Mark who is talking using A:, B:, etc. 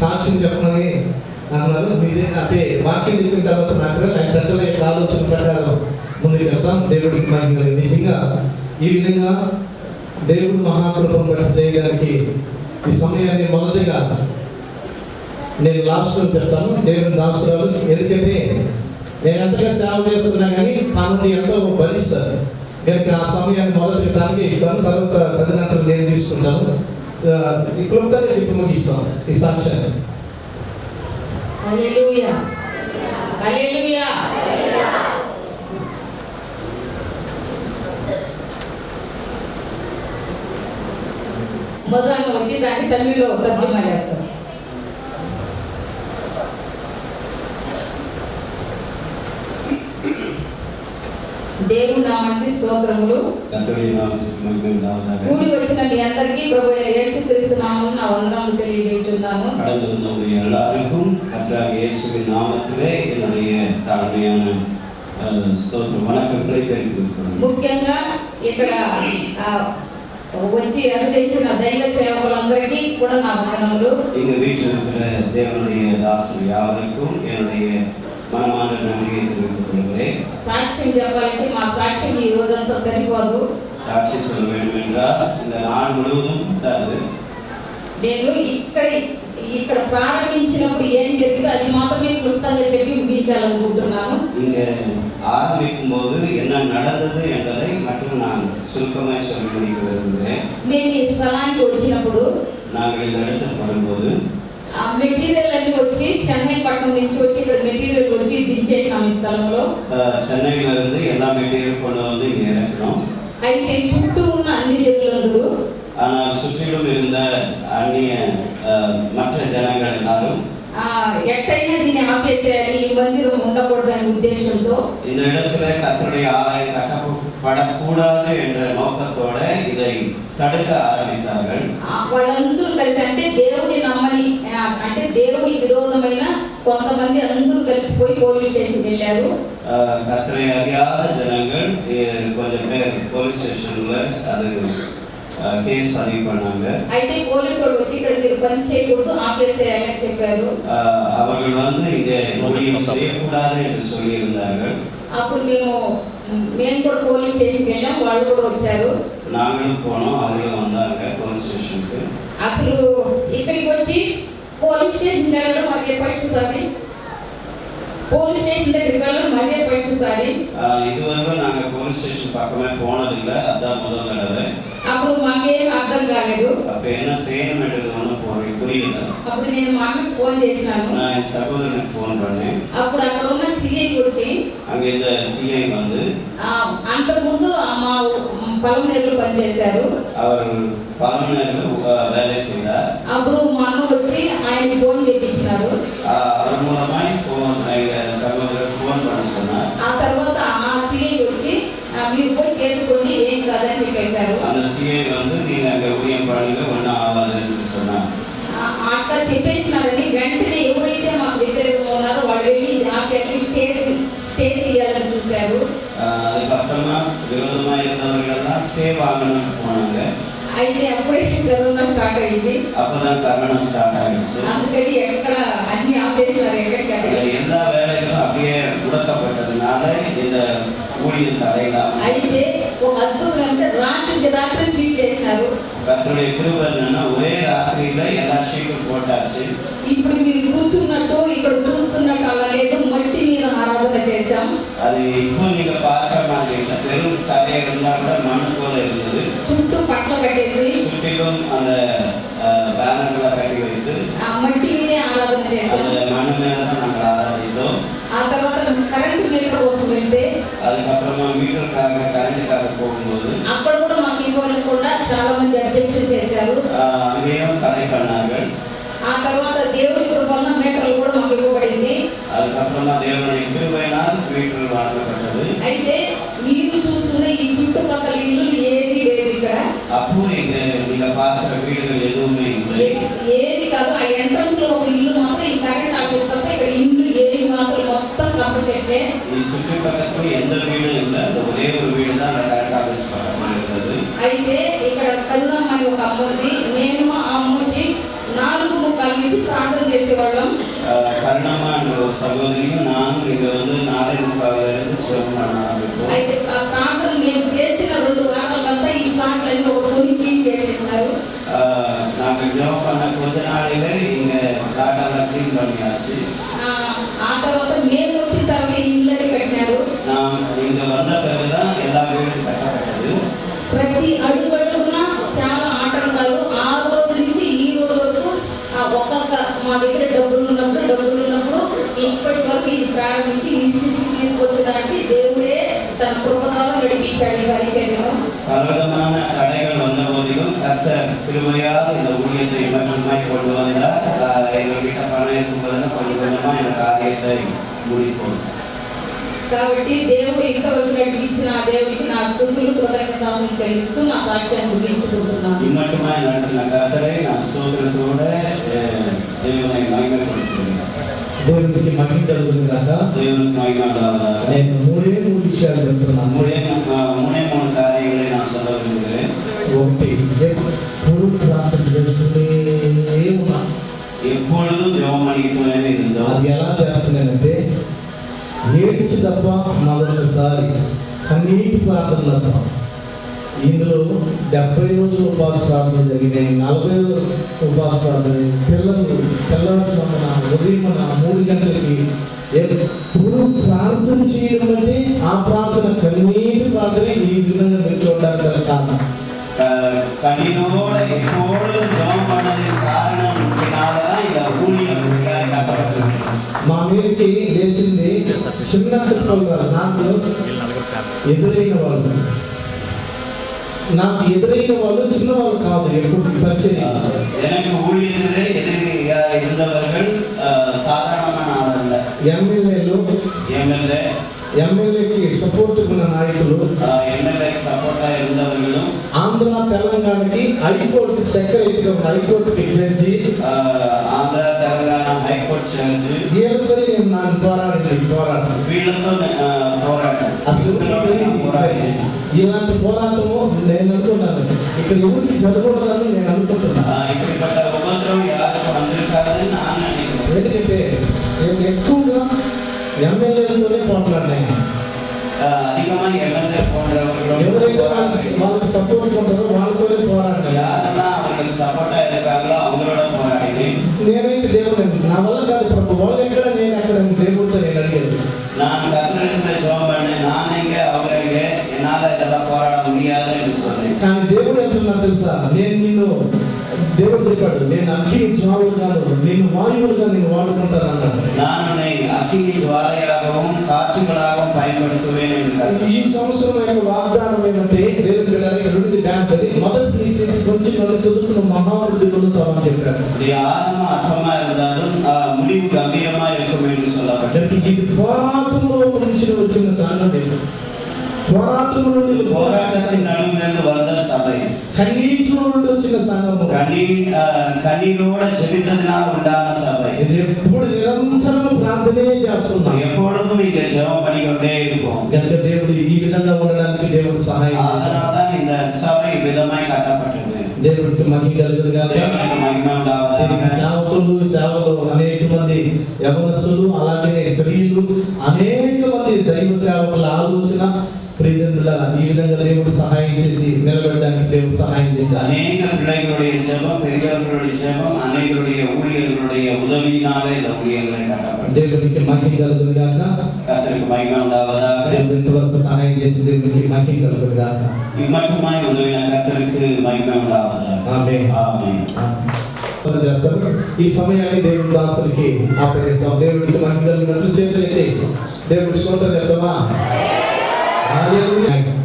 A: సాక్ష్యం చెప్పమని అన్నారు నిజే అదే వాక్యం చెప్పిన తర్వాత నాకు ఆయన పెద్దల యొక్క ఆలోచన ప్రకారం ముందుకు వెళ్తాం. దేవుడికి మహిమ నిజంగా ఈ విధంగా దేవుడు మహాకృపం బట్టి చేయడానికి ఈ సమయాన్ని మొదటిగా నేను లాస్ట్లో చెప్తాను. దేవుని దాసురాలు ఎందుకంటే నేను ఎంతగా సేవ చేస్తున్నా కానీ తనని ఎంతో భరిస్తాను. కనుక ఆ సమయాన్ని మొదటి తనకే ఇస్తాను. తర్వాత తల్లిదండ్రులు నేను తీసుకుంటాను. క్లుప్తంగా చెప్పి ముగిస్తాను ఈ సాక్ష్యాన్ని
B: హల్లెలూయా హల్లెలూయా మొదలు వచ్చి దాన్ని తమిళ్ళో తర్జుమా చేస్తాం దేవుని నామానికి స్తోత్రములు
C: கர்த்தருடைய நாமத்திற்கு மகிமை உண்டாவதாக
B: కూడి వచ్చిన మీ అందరికీ ప్రభు అయిన యేసుక్రీస్తు నామమున నా వందనములు తెలియజేస్తున్నాను
C: கடந்து வந்தவங்க எல்லாருக்கும் கர்த்தராக இயேசுவின் நாமத்திலே என்னுடைய தாழ்மையான அஹ், ஸ்தோத்திர வணக்கங்களை தெரிவித்துக்கிறேன்
B: ముఖ్యంగా ఇక్కడ ఆ, వచ్చి అనుభవించిన దైవ సేవకులందరికీ కూడా నా వందనములు
C: எங்க வீட்டில் இருக்கிற தேவனுடைய தாசர் யாவருக்கும் என்னுடைய மனமான நன்றியை தெரிவித்துக் கொள்கிறேன்
B: సాక్ష్యం చెప్పాలంటే మా సాక్ష్యం ఈ రోజంతా సరిపోదు
C: சாட்சி சொல்ல வேண்டும் என்றால் இந்த நாள் முழுவதும் பத்தாது
B: నేను ఇక్కడ ఇక్కడ ప్రారంభించినప్పుడు ఏం జరిగిందో అది మాత్రమే క్లుప్తంగా చెప్పి ముగించాలనుకుంటున్నాను
C: இங்க ஆரம்பிக்கும் போது என்ன நடந்தது என்பதை மட்டும் நான் சுருக்கமாய் சொல்லி முடிக்க விரும்புகிறேன்
B: మేము ఈ స్థలానికి వచ్చినప్పుడు
C: நாங்கள் இந்த இடத்துக்கு வரும்போது
B: ఆ మెటీరియల్ అన్ని వచ్చి చెన్నై పట్టణం నుంచి వచ్చి ఇక్కడ మెటీరియల్ వచ్చి దించేసినాం ఈ స్థలంలో
C: அஹ், சென்னையில இருந்து எல்லா மெட்டீரியல் கொண்டு வந்து இங்க இறக்கணும்
B: అయితే చుట్టూ ఉన్న అన్ని జనులందరూ
C: ஆனால் சுற்றிலும் இருந்த அந்நிய அஹ், மற்ற ஜனங்கள் எல்லாரும்
B: ఆ, ఎట్టయినా దీన్ని ఆపేసేయాలి ఈ మందిరం ఉండకూడదనే ఉద్దేశంతో
C: இந்த இடத்துல கர்த்தருடைய ஆலயம் கட்டப்படக்கூடாது என்ற நோக்கத்தோட இதை தடுக்க ஆரம்பித்தார்கள்
B: ఆ, వాళ్ళందరూ కలిసి అంటే దేవుని నమ్మని ఆ, అంటే దేవుని విరోధమైన కొంతమంది అందరూ కలిసిపోయి పోలీస్ స్టేషన్కి వెళ్ళారు
C: அஹ், கர்த்தரை அறியாத ஜனங்கள் அஹ், கொஞ்சம் பேர் போலீஸ் ஸ்டேஷன்ல அது கேஸ் பதிவு பண்ணாங்க
B: అయితే పోలీసు వాళ్ళు వచ్చి ఇక్కడ మీరు పని చేయకూడదు ఆపేసేయాలని చెప్పారు
C: அஹ், அவர்கள் வந்து இங்கே ஊழியம் செய்யக்கூடாது என்று சொல்லியிருந்தார்கள்
B: అప్పుడు మేము మ్, మేము కూడా పోలీస్ స్టేషన్కి వెళ్ళాం వాళ్ళు కూడా వచ్చారు
C: நாங்களும் போனோம் அவர்களும் வந்தாங்க போலீஸ் ஸ்டேஷனுக்கு
B: అసలు ఇక్కడికి వచ్చి పోలీస్ స్టేషన్ వెళ్ళడం అదే పట్టుసారి పోలీస్ స్టేషన్ దగ్గరికి వెళ్ళడం అదే పట్టుసారి
C: ஆஹ் இதுவரைக்கும் நாங்க போலீஸ் ஸ்டேஷன் பக்கமே போனதில்லை அதான் முதல் தடவை
B: అప్పుడు మాకేం అర్థం కాలేదు
C: அப்ப என்ன செய்யணும்ன்றது ஒன்றும் போய் புரியல
B: అప్పుడు నేను మా అమ్మకి ఫోన్ చేసినాను
C: நான் என் சகோதரனுக்கு ஃபோன் பண்ணேன்
B: అప్పుడు అక్కడ ఉన్న సిఐ వచ్చి
C: அங்க இந்த சிஐ வந்து
B: ఆ, అంతకుముందు ఆ మా పలమనేరులో పనిచేశారు
C: அவர் பலமநேரில் வேலை செய்தார்
B: అప్పుడు మా అన్న వచ్చి ఆయన చేసుకోండి ఏం కాదని చెప్పేశారు
C: அந்த సిఐ வந்து நீங்க அங்க ஊழியம் பண்ணுங்க ஒன்றும் ஆகாதுன்னு சொன்னார்
B: ఆ, అట్లా చెప్పేసినారని వెంటనే ఎవరైతే మాకు వ్యతిరేకంగా ఉన్నారో వాళ్ళు వెళ్ళి ఆపేయాలి స్టేట్ స్టేట్ తీయాలని చూశారు
C: ஆஹ் அதுக்கப்புறமா விரோதமா இருந்தவர்கள் எல்லாம் ஸ்டே வாங்கணும்னு போனாங்க
B: అయితే అప్పుడే కరోనా స్టార్ట్ అయింది
C: அப்பதான் கரணம் ஸ்டார்ட் ஆயிடுச்சு
B: అందుకని ఎక్కడ అన్ని ఆపేసినారు ఎక్కడికి
C: அந்த
B: అక్కడ
C: எல்லா வேலைகளும் அப்படியே முடக்கப்பட்டதுனால இந்த ஊழியம் தடையில்லாம
B: అయితే ఒక అద్భుతం అంటే అంటే రాత్రి చేశారు
C: అతను ఎప్పుడు వెళ్ళినా ఒరే రాత్రిలో ఎలా చీకులు కొట్టాల్సి
B: ఇప్పుడు మీరు కూర్చున్నట్టు ఇక్కడ చూస్తున్నట్టు అలా లేదు. మట్టి నేను ఆరాధన చేశాం.
C: అది
B: ఎక్కువ కూడా మాకు ఇవ్వకుండా చాలా మంది అబ్జెక్షన్ చేశారు
C: ஆஹ், அங்கேயும் தடை பண்ணார்கள்
B: ఆ తర్వాత దేవుడి కృపన్న మీటర్లు కూడా మాకు ఇవ్వబడింది
C: அதுக்கப்புறமா தேவனுடைய கிருபையினால் மீட்டர் வழங்கப்பட்டது
B: అయితే మీరు చూస్తున్న ఈ చుట్టుపక్కల ఇల్లు ఏది లేదు ఇక్కడ
C: அப்போ இங்க நீங்க பார்க்கிற வீடுகள் எதுவுமே இல்லை
B: ఏ- ఏది కాదు ఆ ఎంట్రన్స్ లో ఒక ఇల్లు మాత్రం ఈ కరెంట్ ఆఫీస్ తప్ప ఇక్కడ ఇల్లు ఏది మాత్రం మొత్తం కంపచెట్లే
C: ఈ சுற்றி பக்கத்துல எந்த வீடும் இல்லை அந்த ஒரே ஒரு வீடு தான் அந்த கரெக்ட் ஆஃபீஸ் பக்கத்தில் இருந்தது
B: అయితే ఇక్కడ కరుణమ్మ అని ఒక అమ్మ ఉంది నేను ఆ అమ్మకి నాలుగు ముక్కల నుంచి ప్రార్థన చేసేవాళ్ళం
C: அஹ், கருணம்மா என்ற ஒரு சகோதரியும் நானும் இங்க வந்து நாராயணக்காக இருந்து சிவம் பண்ண
B: అయితే ఆ ప్రాంతం మేము చేసిన రెండు వారాలంతా ఈ ప్రాంతాలన్నీ ఒక కొనికి చేసేసినారు
C: நாங்கள் ஜெபம் பண்ண கொஞ்ச நாளிலே இங்க பிளாட்டெல்லாம் க்ளீன் பண்ணியாச்சு
B: ఆ, ఆ తర్వాత మేము వరకు ఇది ప్రారంభించి ఈ స్థితికి తీసుకొచ్చడానికి దేవుడే తన కృపదాలు నడిపించాడు ఈ పరిచర్యలో
C: பலவிதமான தடைகள் வந்த போதிலும் கர்த்தர் கிருபையால் இந்த ஊழியத்தை மட்டுமாய் கொண்டு வந்தார் அஹ், எங்கள்கிட்ட பணம் இருக்கும் போதெல்லாம் கொஞ்சம் கொஞ்சமா இந்த காரியத்தை முடிப்போம்
B: కాబట్టి దేవుడు ఇంతవరకు ఇచ్చిన దేవుడికి నా స్థుతులు కృతజ్ఞతలు తెలుస్తూ నా సాక్ష్యాన్ని ముగించుకుంటున్నాను
C: ఇమ్మటమైన కథలే నా స్తోత్రతోడ దేవుని
A: దేవునికి మహిమ కలుగుతుంది కాక
C: దేవునికి మహిమ
A: నేను మూడే మూడు విషయాలు చెప్తున్నాను
C: మూడే మూడే మూడు కార్యాలే నా సొంత
A: ఒకటి ఒక్కసారి కన్నీటి ప్రార్థన ఇందులో డెబ్బై రోజుల ఉపవాస ప్రార్థన జరిగినాయి నలభై ఉపవాస ప్రార్థన పిల్లలు తెల్లవారుజామున ఉదయం మూడు గంటలకి ఎప్పుడు ప్రార్థన చేయడం అంటే ఆ ప్రార్థన కన్నీటి ప్రార్థన ఈ విధంగా మీరు చూడడానికి కారణం.
C: க-
A: చిన్న తిప్పలు కాదు నాకు ఎదురైన వాళ్ళు నాకు ఎదురైన వాళ్ళు చిన్న వాళ్ళు కాదు ఎప్పుడు పరిచయం
C: எனக்கு ஊழியத்திலே எதிரியா இருந்தவர்கள் அஹ், சாதாரணமான ஆள் அல்ல
A: ఎమ్మెల్యేలు
C: எம்எல்ஏ
A: ఎమ్మెల్యేకి సపోర్ట్ ఉన్న నాయకులు
C: எம்எல்ஏ సపోర్టా இருந்தவர்களும்
A: ఆంధ్ర తెలంగాణకి హైకోర్టు సెక్రటరీ హైకోర్టుకి జడ్జి
C: அஹ், ఆంధ్ర తెలంగాణ హైకోర్టు జడ్జి
A: వీళ్ళతో నేను నాకు పోరాడింది ఇలాంటి పోరాటము నేను అనుకున్నాను ఇక్కడ ఎవరికి జరగకూడదని నేను అనుకుంటున్నాను ఎందుకంటే నేను ఎక్కువగా ఎమ్మెల్యేలతోనే పోట్లాడినాయి ఎవరైతే వాళ్ళకి సపోర్ట్ ఉంటారో నేను నిన్ను దేవుడు చెప్పాడు నేను అగ్గి జ్వాలగాను నేను వాయువులుగా నేను వాడుకుంటాను అన్నాడు
C: నాన్ను అగ్గి జ్వాలయాగం పయనపడుతూనే
A: ఈ సంవత్సరం యొక్క వాగ్దానం ఏంటంటే దేవుడు రెండు అది మొదటి తీసేసి కొంచెం నన్ను చదువుకున్న మహావృద్ధి పొందుతామని చెప్పాడు. ఆత్మ అర్థమాయదారు పోరాటంలో నుండి
C: போராட்டத்தின் நடுவிலிருந்து வந்த சபை
A: కన్నీటిలో నుండి వచ్చిన సంఘము
C: கண்ணீர் ஆஹ், கண்ணீரோட ஜெபித்ததினால் உண்டான சபை
A: ఇది ఎప్పుడు నిరంతరం ప్రార్థనే చేస్తున్నాం
C: எப்பொழுதும் இங்க ஜெபம் பண்ணிக்கொண்டே இருப்போம்
A: కనుక దేవుడు ఈ విధంగా ఉండడానికి దేవుడు సహాయం చేశాడు.
C: அதனால்தான் இந்த சபை விதமாய் கட்டப்பட்டது
A: దేవుడికి మహిమ కలుగును గాక
C: தேவனுக்கு மகிமை
A: దీనికి
C: உண்டாவதாக
A: సేవకులు సేవలు అనేక మంది యవనస్తులు అలాగే స్త్రీలు అనేక మంది దైవ సేవకుల ఆలోచన ప్రియజనుల ఈ విధంగా దేవుడు సహాయం చేసి నిలబెట్టడానికి దేవుడు సహాయం చేశారు
C: அநேக பிள்ளைகளுடைய ஜெபம் பெரியவர்களுடைய ஜெபம் அநேகருடைய ஊழியர்களுடைய உதவியினாலே இந்த ஊழியர்களை கட்டப்பட்டது
A: దేవుడికి మహిమ కలుగును గాక
C: கர்த்தருக்கு மகிமை உண்டாவதாக
A: దేవుడు ఇంతవరకు సహాయం చేసి దేవుడికి మహిమ కలుగును గాక
C: இம்மட்டுமாய் உதவின கர்த்தருக்கு மகிமை உண்டாவதாக
A: ఆమేన్.
C: ஆமென்
A: ప్రార్థన చేస్తారు ఈ సమయాన్ని దేవుడి దాసులకి ఆపేస్తాం దేవుడికి మహిమ కలిగినట్లు చేతులైతే దేవుడి స్తోత్రం చెప్తామా Hallelujah.